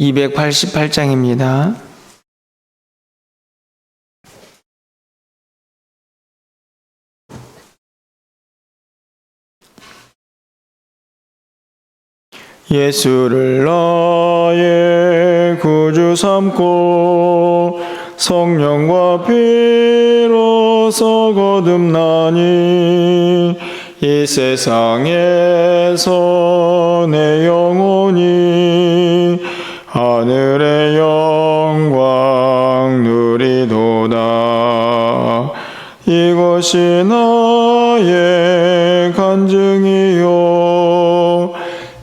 288장입니다. 예수를 나의 구주 삼고 성령과 피로서 거듭나니 이 세상에서 내 영혼이 하늘의 영광 누리도다. 이것이 나의 간증이요.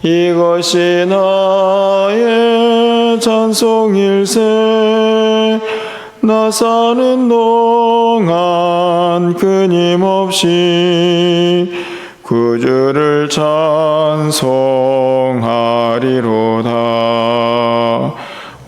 이것이 나의 찬송일세. 나 사는 동안 끊임없이 구주를 찬송하리로다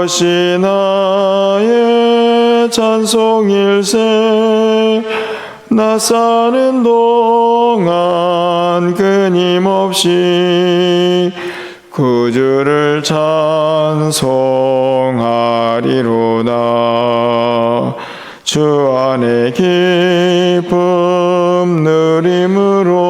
것이 나의 찬송일세. 나 사는 동안 끊임없이 구주를 찬송하리로다. 주 안에 기쁨 누림으로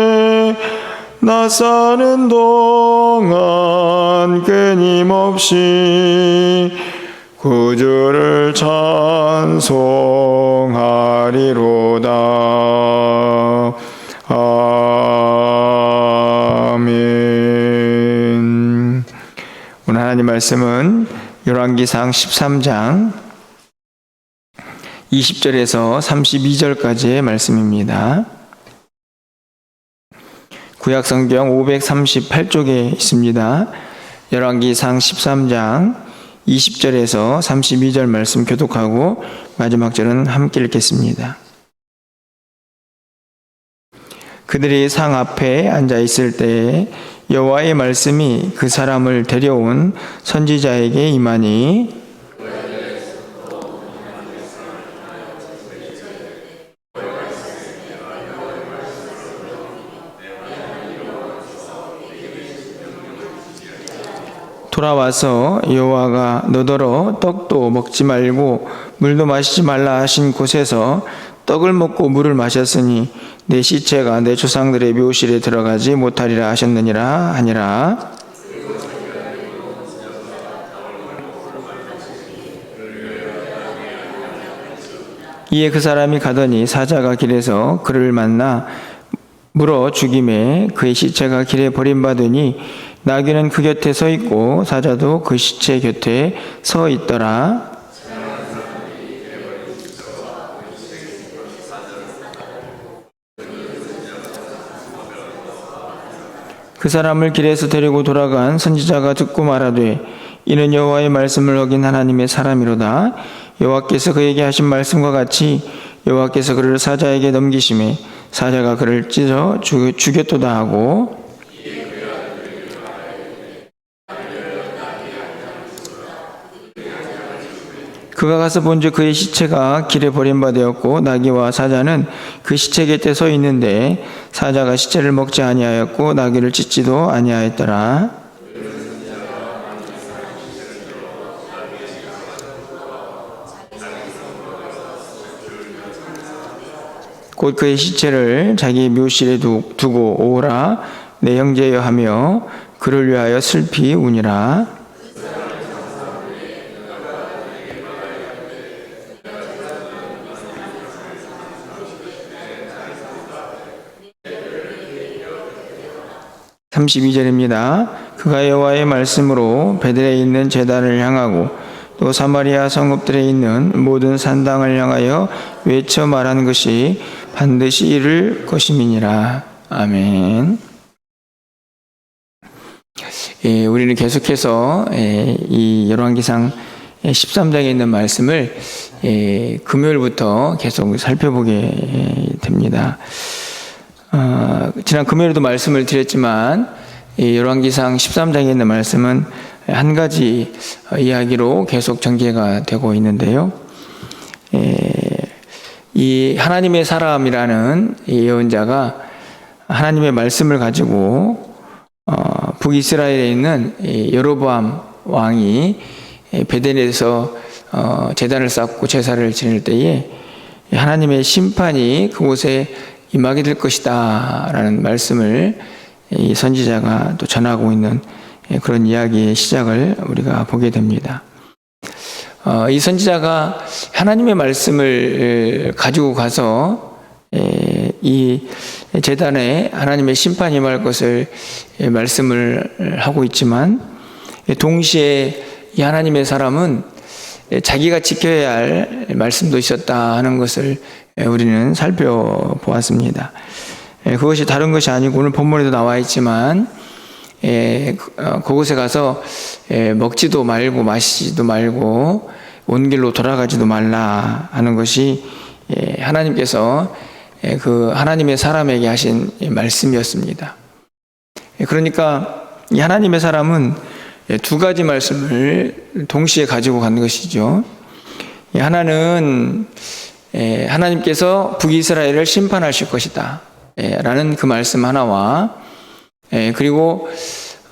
나 사는 동안 끊임없이 구주를 찬송하리로다. 아멘. 오늘 하나님 말씀은 열왕기상 13장 20절에서 32절까지의 말씀입니다. 구약 성경 538쪽에 있습니다. 열왕기상 13장 20절에서 32절 말씀 교독하고 마지막 절은 함께 읽겠습니다. 그들이 상 앞에 앉아 있을 때에 여호와의 말씀이 그 사람을 데려온 선지자에게 임하니 돌아와서 여호와가 너더러 떡도 먹지 말고 물도 마시지 말라 하신 곳에서 떡을 먹고 물을 마셨으니 내 시체가 내 조상들의 묘실에 들어가지 못하리라 하셨느니라 하니라. 이에 그 사람이 가더니 사자가 길에서 그를 만나 물어 죽임에 그의 시체가 길에 버림받으니 나귀는 그 곁에 서 있고 사자도 그 시체 곁에 서 있더라. 그 사람을 길에서 데리고 돌아간 선지자가 듣고 말하되 이는 여호와의 말씀을 어긴 하나님의 사람이로다 여호와께서 그에게 하신 말씀과 같이 여호와께서 그를 사자에게 넘기심에 사자가 그를 찢어 죽- 죽였도다 하고 그가 가서 본즉 그의 시체가 길에 버림받았고 나귀와 사자는 그 시체 곁에 서 있는데 사자가 시체를 먹지 아니하였고 나귀를 찢지도 아니하였더라. 곧 그의 시체를 자기 묘실에 두- 두고 오라 내 형제여 하며 그를 위하여 슬피 우니라. 삼십이 절입니다 그가 여호와의 말씀으로 베들에 있는 제단을 향하고 또 사마리아 성읍들에 있는 모든 산당을 향하여 외쳐 말한 것이 반드시 이를 것임이니라. 아멘. 예, 우리는 계속해서 예, 이 열왕기상 13장에 있는 말씀을 예, 금요일부터 계속 살펴보게 됩니다. 어, 지난 금요일에도 말씀을 드렸지만 이 열왕기상 13장에 있는 말씀은 한 가지 이야기로 계속 전개가 되고 있는데요. 에, 이 하나님의 사람이라는 이 예언자가 하나님의 말씀을 가지고 어, 북이스라엘에 있는 이 여로보암 왕이 베델에서 어, 제단을 쌓고 제사를 지낼 때에 하나님의 심판이 그곳에 임하게 될 것이다 라는 말씀을 이 선지자가 또 전하고 있는 그런 이야기의 시작을 우리가 보게 됩니다. 어, 이 선지자가 하나님의 말씀을 가지고 가서 에, 이 재단에 하나님의 심판이 임할 것을 에, 말씀을 하고 있지만 동시에 이 하나님의 사람은 자기가 지켜야 할 말씀도 있었다 하는 것을 우리는 살펴보았습니다. 그것이 다른 것이 아니고 오늘 본문에도 나와 있지만 에, 어, 그곳에 가서 에, 먹지도 말고 마시지도 말고 온 길로 돌아가지도 말라 하는 것이 에, 하나님께서 에, 그 하나님의 사람에게 하신 이 말씀이었습니다. 에, 그러니까 이 하나님의 사람은 에, 두 가지 말씀을 동시에 가지고 간 것이죠. 이 하나는 에, 하나님께서 북이스라엘을 심판하실 것이다. 에, 라는 그 말씀 하나와 에, 그리고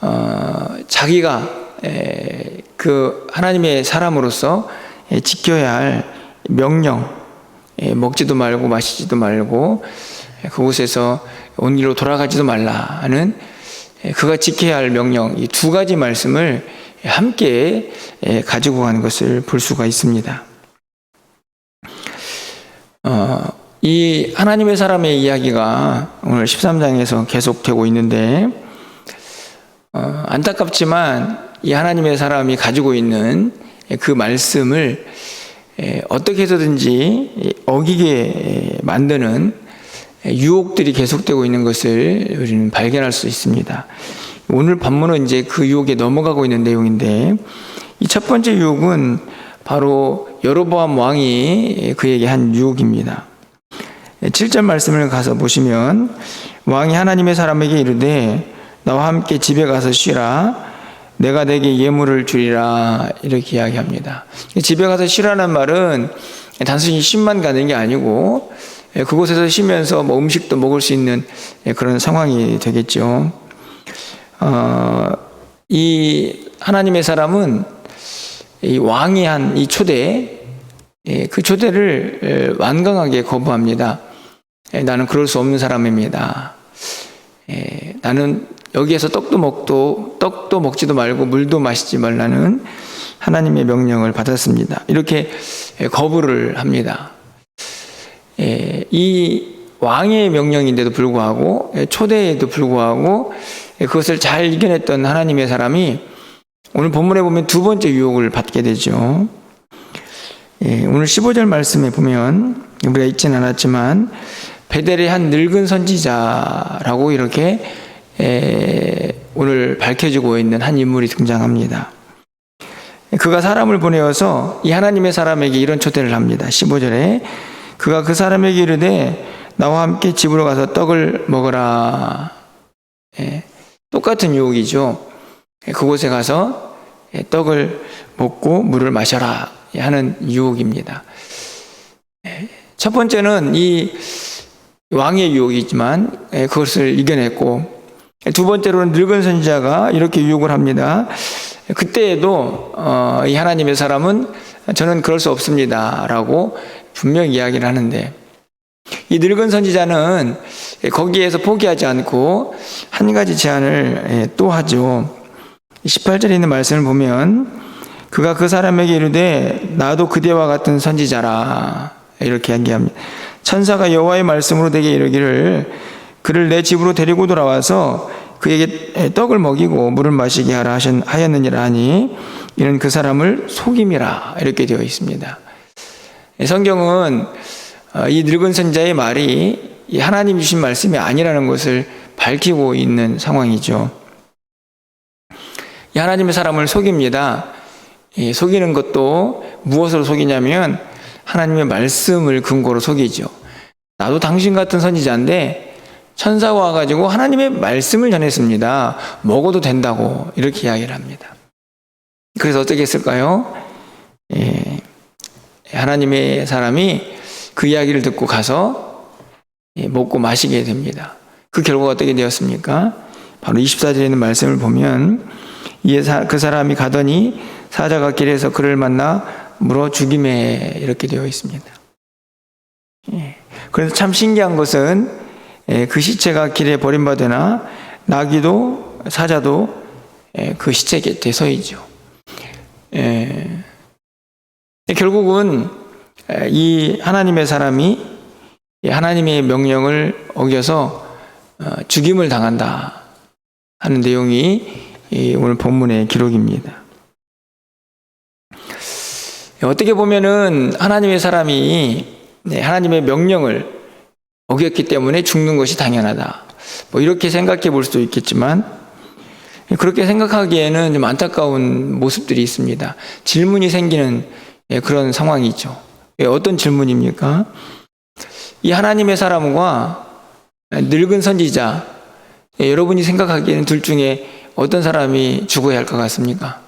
어, 자기가 에, 그 하나님의 사람으로서 에, 지켜야 할 명령, 에, 먹지도 말고 마시지도 말고 에, 그곳에서 온 길로 돌아가지도 말라 하는 에, 그가 지켜야 할 명령 이 두 가지 말씀을 함께 에, 가지고 가는 것을 볼 수가 있습니다. 어, 이 하나님의 사람의 이야기가 오늘 13장에서 계속되고 있는데 어, 안타깝지만 이 하나님의 사람이 가지고 있는 그 말씀을 에, 어떻게 해서든지 어기게 만드는 유혹들이 계속되고 있는 것을 우리는 발견할 수 있습니다. 오늘 본문은 이제 그 유혹에 넘어가고 있는 내용인데 이 첫 번째 유혹은 바로 여로보암 왕이 그에게 한 유혹입니다. 7절 말씀을 가서 보시면 왕이 하나님의 사람에게 이르되 나와 함께 집에 가서 쉬라 내가 내게 예물을 주리라 이렇게 이야기합니다. 집에 가서 쉬라는 말은 단순히 쉼만 가는 게 아니고 그곳에서 쉬면서 뭐 음식도 먹을 수 있는 그런 상황이 되겠죠. 어, 이 하나님의 사람은 이 왕이 한 이 초대 그 초대를 완강하게 거부합니다. 나는 그럴 수 없는 사람입니다. 나는 여기에서 떡도 먹도 떡도 먹지도 말고 물도 마시지 말라는 하나님의 명령을 받았습니다. 이렇게 거부를 합니다. 이 왕의 명령인데도 불구하고 초대에도 불구하고 그것을 잘 이겨냈던 하나님의 사람이 오늘 본문에 보면 두 번째 유혹을 받게 되죠. 예, 오늘 15절 말씀에 보면 우리가 읽진 않았지만 베델의 한 늙은 선지자라고 이렇게 에, 오늘 밝혀지고 있는 한 인물이 등장합니다. 그가 사람을 보내어서 이 하나님의 사람에게 이런 초대를 합니다. 15절에 그가 그 사람에게 이르되 나와 함께 집으로 가서 떡을 먹으라. 예, 똑같은 유혹이죠. 예, 그곳에 가서 예, 떡을 먹고 물을 마셔라 하는 유혹입니다. 예, 첫 번째는 이 왕의 유혹이지만 예, 그것을 이겨냈고 두 번째로는 늙은 선지자가 이렇게 유혹을 합니다. 그때에도 어, 이 하나님의 사람은 저는 그럴 수 없습니다라고 분명히 이야기를 하는데 이 늙은 선지자는 거기에서 포기하지 않고 한 가지 제안을 예, 또 하죠. 18절에 있는 말씀을 보면 그가 그 사람에게 이르되 나도 그대와 같은 선지자라 이렇게 얘기합니다. 천사가 여호와의 말씀으로 내게 이르기를 그를 내 집으로 데리고 돌아와서 그에게 떡을 먹이고 물을 마시게 하라 하였느니라 하니 이는 그 사람을 속임이라 이렇게 되어 있습니다. 성경은 어, 이 늙은 선자의 말이 이 하나님 주신 말씀이 아니라는 것을 밝히고 있는 상황이죠. 이 하나님의 사람을 속입니다. 이 속이는 것도 무엇으로 속이냐면 하나님의 말씀을 근거로 속이죠. 나도 당신 같은 선지자인데 천사가 와가지고 하나님의 말씀을 전했습니다. 먹어도 된다고 이렇게 이야기를 합니다. 그래서 어떻게 했을까요? 예, 하나님의 사람이 그 이야기를 듣고 가서 예, 먹고 마시게 됩니다. 그 결과가 어떻게 되었습니까? 바로 24절에 있는 말씀을 보면 이에 사- 그 사람이 가더니 사자가 길에서 그를 만나 물어 죽임에 이렇게 되어 있습니다. 예, 그래서 참 신기한 것은 예, 그 시체가 길에 버림받으나 나귀도 사자도 예, 그 시체 곁에 서 있죠. 예, 결국은 에, 이 하나님의 사람이 이 하나님의 명령을 어겨서 어, 죽임을 당한다 하는 내용이 이 오늘 본문의 기록입니다. 어떻게 보면은 하나님의 사람이 네, 하나님의 명령을 어겼기 때문에 죽는 것이 당연하다. 뭐 이렇게 생각해 볼 수도 있겠지만 그렇게 생각하기에는 좀 안타까운 모습들이 있습니다. 질문이 생기는 예, 그런 상황이죠. 예, 어떤 질문입니까? 이 하나님의 사람과 늙은 선지자, 예, 여러분이 생각하기에는 둘 중에 어떤 사람이 죽어야 할 것 같습니까?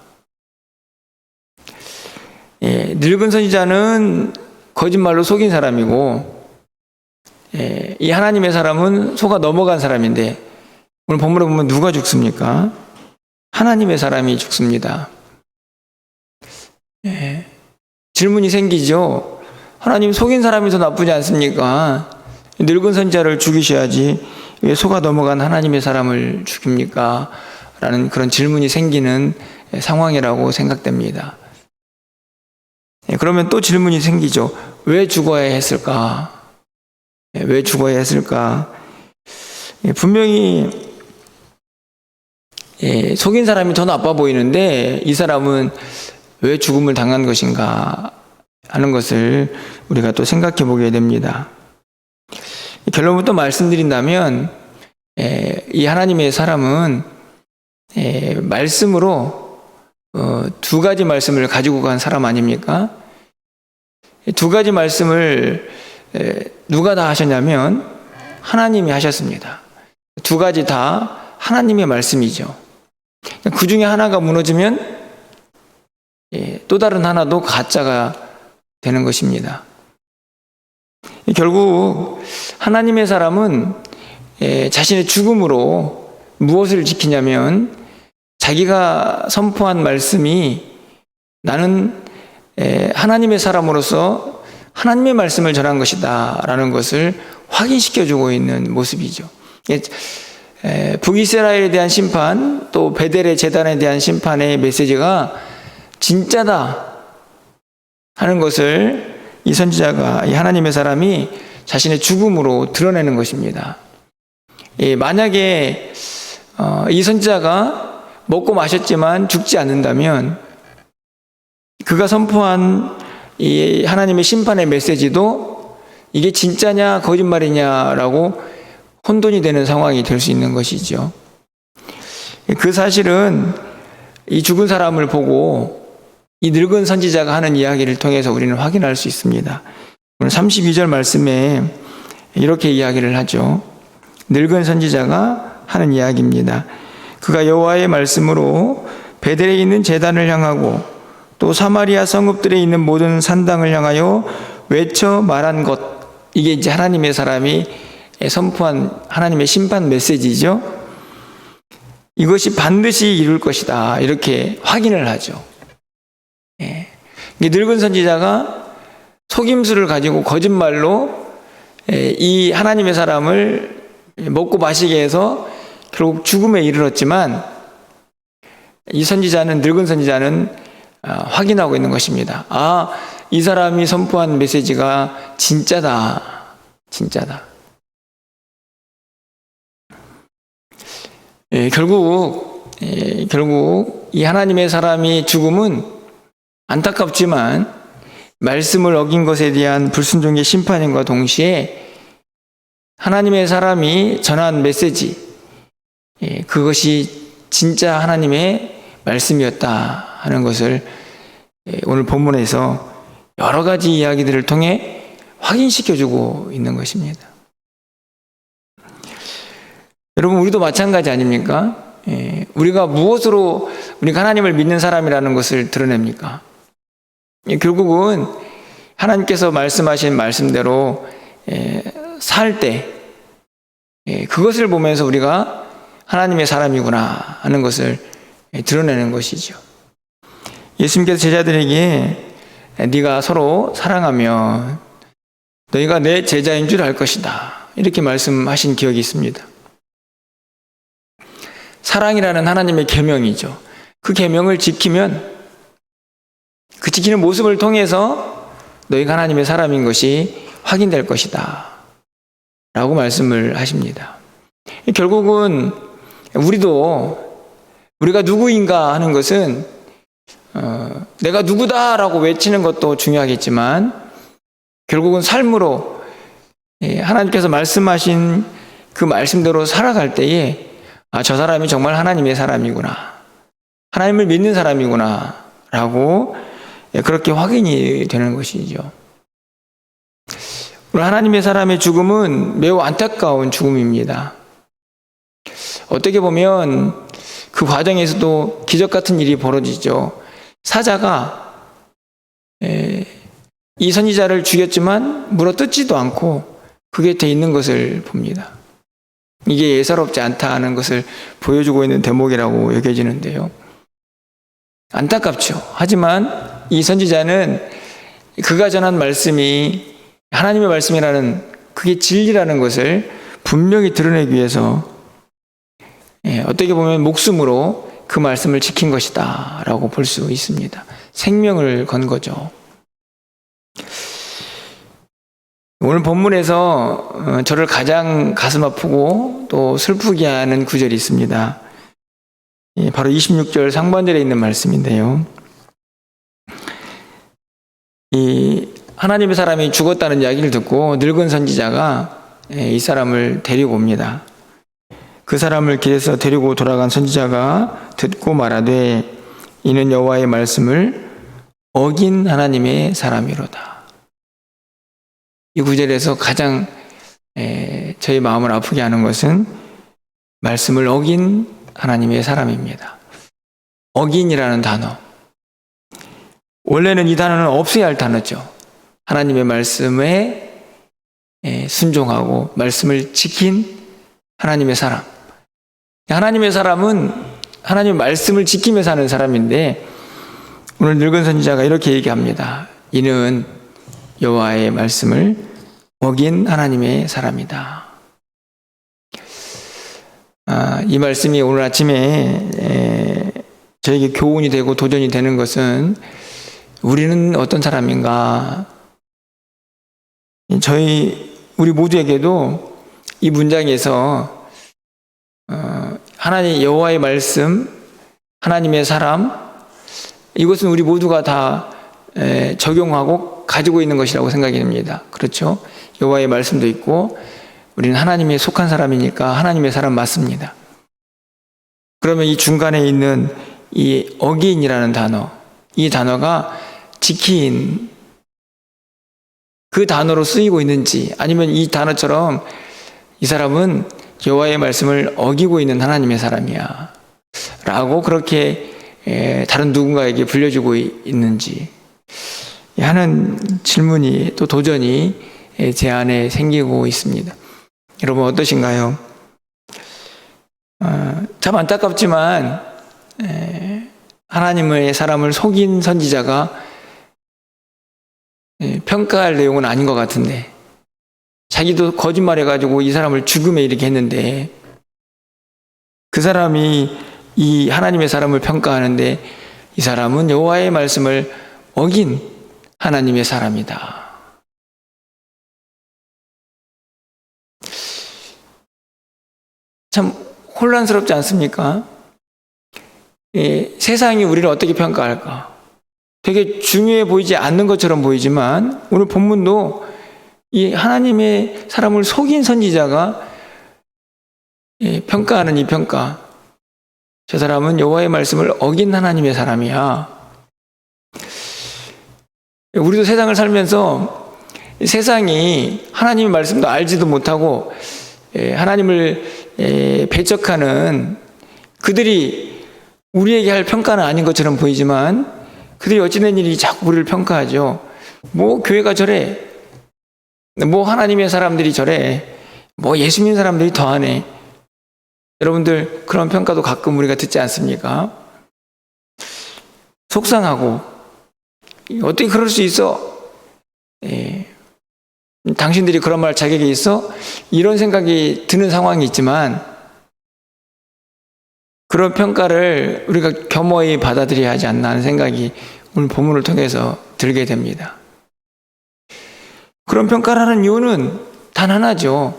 예, 늙은 선지자는 거짓말로 속인 사람이고, 예, 이 하나님의 사람은 속아 넘어간 사람인데, 오늘 본문에 보면 누가 죽습니까? 하나님의 사람이 죽습니다. 예, 질문이 생기죠. 하나님 속인 사람이 더 나쁘지 않습니까? 늙은 선자를 죽이셔야지 왜 속아 넘어간 하나님의 사람을 죽입니까? 라는 그런 질문이 생기는 상황이라고 생각됩니다. 예, 그러면 또 질문이 생기죠. 왜 죽어야 했을까? 예, 왜 죽어야 했을까? 예, 분명히 예, 속인 사람이 더 나빠 보이는데 이 사람은 왜 죽음을 당한 것인가 하는 것을 우리가 또 생각해 보게 됩니다. 결론부터 말씀드린다면 예, 이 하나님의 사람은 예, 말씀으로 어, 두 가지 말씀을 가지고 간 사람 아닙니까? 두 가지 말씀을 에, 누가 다 하셨냐면 하나님이 하셨습니다. 두 가지 다 하나님의 말씀이죠. 그 중에 하나가 무너지면 예, 또 다른 하나도 가짜가 되는 것입니다. 결국 하나님의 사람은 예, 자신의 죽음으로 무엇을 지키냐면 자기가 선포한 말씀이 나는 에, 하나님의 사람으로서 하나님의 말씀을 전한 것이다 라는 것을 확인시켜 주고 있는 모습이죠. 예, 에, 북이스라엘에 대한 심판 또 베델의 재단에 대한 심판의 메시지가 진짜다 하는 것을 이 선지자가 이 하나님의 사람이 자신의 죽음으로 드러내는 것입니다. 예, 만약에 어, 이 선지자가 먹고 마셨지만 죽지 않는다면 그가 선포한 이 하나님의 심판의 메시지도 이게 진짜냐 거짓말이냐라고 혼돈이 되는 상황이 될 수 있는 것이죠. 그 사실은 이 죽은 사람을 보고 이 늙은 선지자가 하는 이야기를 통해서 우리는 확인할 수 있습니다. 오늘 32절 말씀에 이렇게 이야기를 하죠. 늙은 선지자가 하는 이야기입니다. 그가 여호와의 말씀으로 베델에 있는 제단을 향하고 또 사마리아 성읍들에 있는 모든 산당을 향하여 외쳐 말한 것 이게 이제 하나님의 사람이 선포한 하나님의 심판 메시지죠. 이것이 반드시 이룰 것이다 이렇게 확인을 하죠. 예. 이 늙은 선지자가 속임수를 가지고 거짓말로 예, 이 하나님의 사람을 먹고 마시게 해서 결국 죽음에 이르렀지만 이 선지자는 늙은 선지자는 아, 확인하고 있는 것입니다. 아, 이 사람이 선포한 메시지가 진짜다. 진짜다. 예, 결국 예, 결국 이 하나님의 사람이 죽음은 안타깝지만 말씀을 어긴 것에 대한 불순종의 심판인과 동시에 하나님의 사람이 전한 메시지 예, 그것이 진짜 하나님의 말씀이었다 하는 것을 예, 오늘 본문에서 여러 가지 이야기들을 통해 확인시켜주고 있는 것입니다. 여러분 우리도 마찬가지 아닙니까? 예, 우리가 무엇으로 우리가 하나님을 믿는 사람이라는 것을 드러냅니까? 예, 결국은 하나님께서 말씀하신 말씀대로 예, 살때 그것을 보면서 우리가 하나님의 사람이구나 하는 것을 예, 드러내는 것이죠. 예수님께서 제자들에게 네가 서로 사랑하면 너희가 내 제자인 줄 알 것이다. 이렇게 말씀하신 기억이 있습니다. 사랑이라는 하나님의 계명이죠. 그 계명을 지키면 그 지키는 모습을 통해서 너희가 하나님의 사람인 것이 확인될 것이다. 라고 말씀을 하십니다. 결국은 우리도 우리가 누구인가 하는 것은 어, 내가 누구다라고 외치는 것도 중요하겠지만 결국은 삶으로 예, 하나님께서 말씀하신 그 말씀대로 살아갈 때에 아, 저 사람이 정말 하나님의 사람이구나. 하나님을 믿는 사람이구나. 라고 예, 그렇게 확인이 되는 것이죠. 오늘 하나님의 사람의 죽음은 매우 안타까운 죽음입니다. 어떻게 보면 그 과정에서도 기적 같은 일이 벌어지죠. 사자가 예, 이 선지자를 죽였지만 물어 뜯지도 않고 그 곁에 있는 것을 봅니다. 이게 예사롭지 않다는 것을 보여주고 있는 대목이라고 여겨지는데요. 안타깝죠. 하지만 이 선지자는 그가 전한 말씀이 하나님의 말씀이라는 그게 진리라는 것을 분명히 드러내기 위해서 예, 어떻게 보면 목숨으로 그 말씀을 지킨 것이다 라고 볼 수 있습니다. 생명을 건 거죠. 오늘 본문에서 어, 저를 가장 가슴 아프고 또 슬프게 하는 구절이 있습니다. 예, 바로 26절 상반절에 있는 말씀인데요. 이 하나님의 사람이 죽었다는 이야기를 듣고 늙은 선지자가 예, 이 사람을 데리고 옵니다. 그 사람을 길에서 데리고 돌아간 선지자가 듣고 말하되 이는 여호와의 말씀을 어긴 하나님의 사람이로다. 이 구절에서 가장 에, 저희 마음을 아프게 하는 것은 말씀을 어긴 하나님의 사람입니다. 어긴이라는 단어. 원래는 이 단어는 없어야 할 단어죠. 하나님의 말씀에 에, 순종하고 말씀을 지킨 하나님의 사람. 하나님의 사람은 하나님의 말씀을 지키며 사는 사람인데 오늘 늙은 선지자가 이렇게 얘기합니다. 이는 여호와의 말씀을 어긴 하나님의 사람이다. 아, 이 말씀이 오늘 아침에 에, 저에게 교훈이 되고 도전이 되는 것은 우리는 어떤 사람인가? 저희 우리 모두에게도 이 문장에서 어, 하나님 여호와의 말씀, 하나님의 사람 이것은 우리 모두가 다 에, 적용하고 가지고 있는 것이라고 생각이 됩니다. 그렇죠? 여호와의 말씀도 있고 우리는 하나님에 속한 사람이니까 하나님의 사람 맞습니다. 그러면 이 중간에 있는 이 어기인이라는 단어, 이 단어가 지킨 그 단어로 쓰이고 있는지 아니면 이 단어처럼 이 사람은 여호와의 말씀을 어기고 있는 하나님의 사람이야. 라고 그렇게 에, 다른 누군가에게 불려주고 이- 있는지 하는 질문이 또 도전이 에, 제 안에 생기고 있습니다. 여러분 어떠신가요? 어, 참 안타깝지만 에, 하나님의 사람을 속인 선지자가 에, 평가할 내용은 아닌 것 같은데 자기도 거짓말해가지고 이 사람을 죽음에 이르게 했는데 그 사람이 이 하나님의 사람을 평가하는데 이 사람은 여호와의 말씀을 어긴 하나님의 사람이다. 참 혼란스럽지 않습니까? 예, 세상이 우리를 어떻게 평가할까? 되게 중요해 보이지 않는 것처럼 보이지만 오늘 본문도 이 하나님의 사람을 속인 선지자가 예, 평가하는 이 평가. 저 사람은 여호와의 말씀을 어긴 하나님의 사람이야. 우리도 세상을 살면서 이 세상이 하나님의 말씀도 알지도 못하고 예, 하나님을 예, 배척하는 그들이 우리에게 할 평가는 아닌 것처럼 보이지만 그들이 어찌된 일이 자꾸 우리를 평가하죠. 뭐 교회가 저래, 뭐 하나님의 사람들이 저래, 뭐 예수 믿는 사람들이 더하네. 여러분들 그런 평가도 가끔 우리가 듣지 않습니까? 속상하고 어떻게 그럴 수 있어? 예. 당신들이 그런 말 자격이 있어? 이런 생각이 드는 상황이 있지만 그런 평가를 우리가 겸허히 받아들여야 하지 않나 하는 생각이 오늘 본문을 통해서 들게 됩니다. 그런 평가를 하는 이유는 단 하나죠.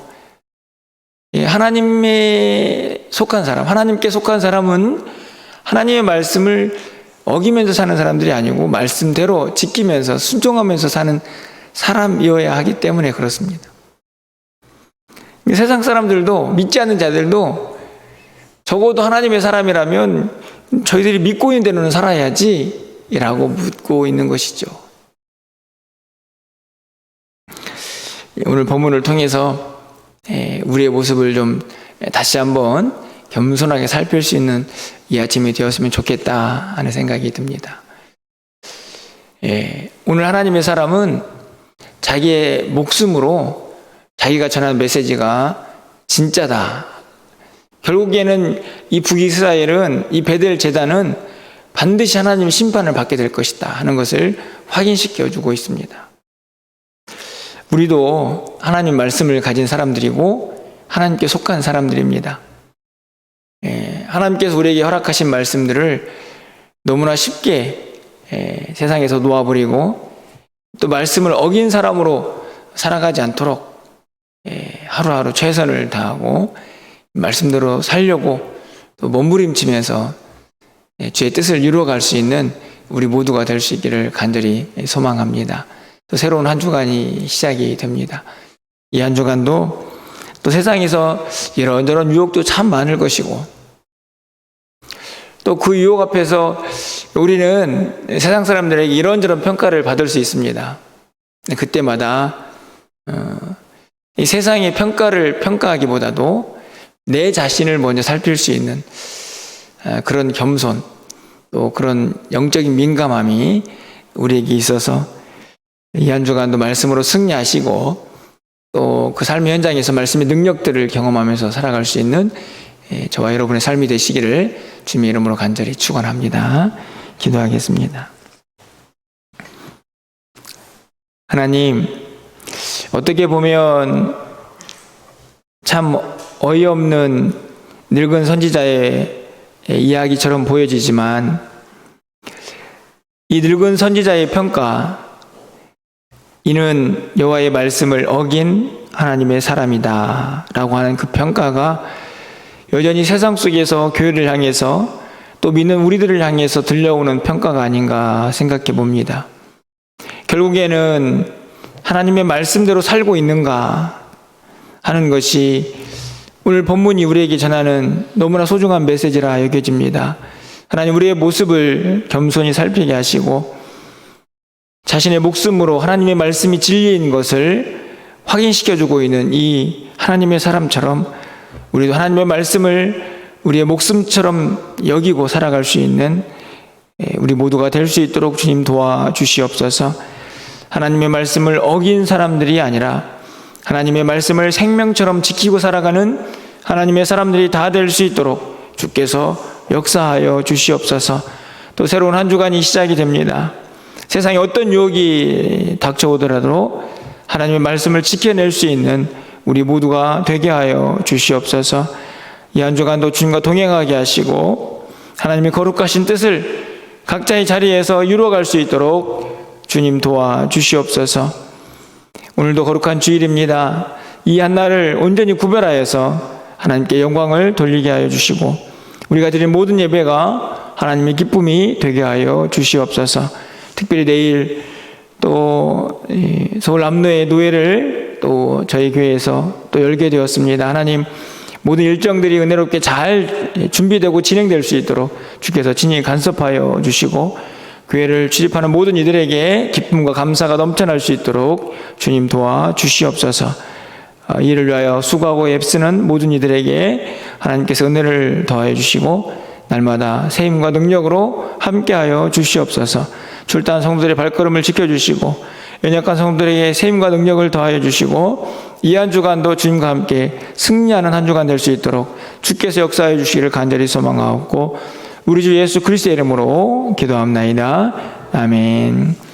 예, 하나님에 속한 사람, 하나님께 속한 사람은 하나님의 말씀을 어기면서 사는 사람들이 아니고 말씀대로 지키면서 순종하면서 사는 사람이어야 하기 때문에 그렇습니다. 세상 사람들도 믿지 않는 자들도 적어도 하나님의 사람이라면 저희들이 믿고 있는 대로는 살아야지 라고 묻고 있는 것이죠. 오늘 본문을 통해서 예, 우리의 모습을 좀 다시 한번 겸손하게 살필 수 있는 이 아침이 되었으면 좋겠다 하는 생각이 듭니다. 예, 오늘 하나님의 사람은 자기의 목숨으로 자기가 전하는 메시지가 진짜다. 결국에는 이 북이스라엘은 이 베델 재단은 반드시 하나님 심판을 받게 될 것이다 하는 것을 확인시켜 주고 있습니다. 우리도 하나님 말씀을 가진 사람들이고 하나님께 속한 사람들입니다. 예, 하나님께서 우리에게 허락하신 말씀들을 너무나 쉽게 예, 세상에서 놓아버리고 또 말씀을 어긴 사람으로 살아가지 않도록 예, 하루하루 최선을 다하고 말씀대로 살려고 또 몸부림치면서 예, 주의 뜻을 이루어갈 수 있는 우리 모두가 될 수 있기를 간절히 소망합니다. 또 새로운 한 주간이 시작이 됩니다. 이 한 주간도 또 세상에서 이런저런 유혹도 참 많을 것이고 또 그 유혹 앞에서 우리는 세상 사람들에게 이런저런 평가를 받을 수 있습니다. 그때마다 어, 이 세상의 평가를 평가하기보다도 내 자신을 먼저 살필 수 있는 어, 그런 겸손 또 그런 영적인 민감함이 우리에게 있어서 이 한 주간도 말씀으로 승리하시고 또 그 삶의 현장에서 말씀의 능력들을 경험하면서 살아갈 수 있는 예, 저와 여러분의 삶이 되시기를 주님의 이름으로 간절히 축원합니다. 기도하겠습니다. 하나님 어떻게 보면 참 어이없는 늙은 선지자의 이야기처럼 보여지지만 이 늙은 선지자의 평가 이는 여호와의 말씀을 어긴 하나님의 사람이다 라고 하는 그 평가가 여전히 세상 속에서 교회를 향해서 또 믿는 우리들을 향해서 들려오는 평가가 아닌가 생각해 봅니다. 결국에는 하나님의 말씀대로 살고 있는가 하는 것이 오늘 본문이 우리에게 전하는 너무나 소중한 메시지라 여겨집니다. 하나님 우리의 모습을 겸손히 살피게 하시고 자신의 목숨으로 하나님의 말씀이 진리인 것을 확인시켜주고 있는 이 하나님의 사람처럼 우리도 하나님의 말씀을 우리의 목숨처럼 여기고 살아갈 수 있는 예, 우리 모두가 될 수 있도록 주님 도와주시옵소서 하나님의 말씀을 어긴 사람들이 아니라 하나님의 말씀을 생명처럼 지키고 살아가는 하나님의 사람들이 다 될 수 있도록 주께서 역사하여 주시옵소서 또 새로운 한 주간이 시작이 됩니다. 세상에 어떤 유혹이 닥쳐오더라도 하나님의 말씀을 지켜낼 수 있는 우리 모두가 되게 하여 주시옵소서 이 한 주간도 주님과 동행하게 하시고 하나님의 거룩하신 뜻을 각자의 자리에서 이루어갈 수 있도록 주님 도와 주시옵소서 오늘도 거룩한 주일입니다. 이 한 날을 온전히 구별하여서 하나님께 영광을 돌리게 하여 주시고 우리가 드린 모든 예배가 하나님의 기쁨이 되게 하여 주시옵소서. 특별히 내일 또이 서울 남로의 노예를 또 저희 교회에서 또 열게 되었습니다. 하나님 모든 일정들이 은혜롭게 잘 준비되고 진행될 수 있도록 주께서 친히 간섭하여 주시고 교회를 출입하는 모든 이들에게 기쁨과 감사가 넘쳐날 수 있도록 주님 도와 주시옵소서. 아, 이를 위하여 수고하고 애쓰는 모든 이들에게 하나님께서 은혜를 더하여 주시고 날마다 새 힘과 능력으로 함께하여 주시옵소서. 출단 성도들의 발걸음을 지켜주시고 연약한 성도들에게 새 힘과 능력을 더하여 주시고 이 한 주간도 주님과 함께 승리하는 한 주간 될 수 있도록 주께서 역사해 주시기를 간절히 소망하옵고 우리 주 예수 그리스도의 이름으로 기도합나이다. 아멘.